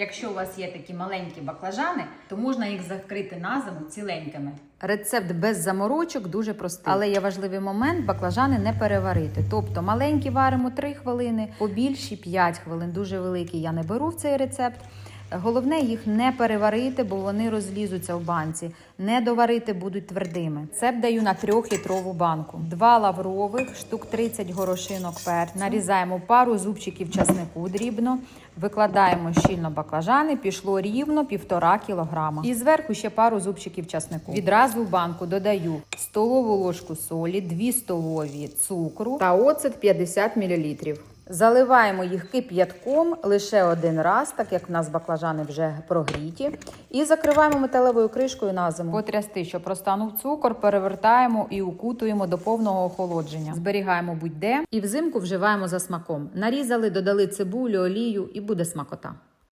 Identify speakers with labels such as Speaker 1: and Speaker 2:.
Speaker 1: Якщо у вас є такі маленькі баклажани, то можна їх закрити на зиму ціленькими. Рецепт без заморочок дуже простий. Але є важливий момент баклажани не переварити. Тобто маленькі варимо 3 хвилини, побільші 5 хвилин. Дуже великі я не беру в цей рецепт. Головне їх не переварити, бо вони розлізуться в банці. Не доварити будуть твердими. Це даю на 3-літрову банку. Два лаврових, штук 30 горошинок перцю. Нарізаємо пару зубчиків часнику дрібно. Викладаємо щільно баклажани, пішло рівно півтора кілограма. І зверху ще пару зубчиків часнику. Відразу в банку додаю столову ложку солі, 2 столові цукру та оцет 50 мл. Заливаємо їх кип'ятком лише один раз, так як в нас баклажани вже прогріті, і закриваємо металевою кришкою на зиму. Потрясти, що простанув цукор, перевертаємо і укутуємо до повного охолодження. Зберігаємо будь-де і взимку вживаємо за смаком. Нарізали, додали цибулю, олію і буде смакота.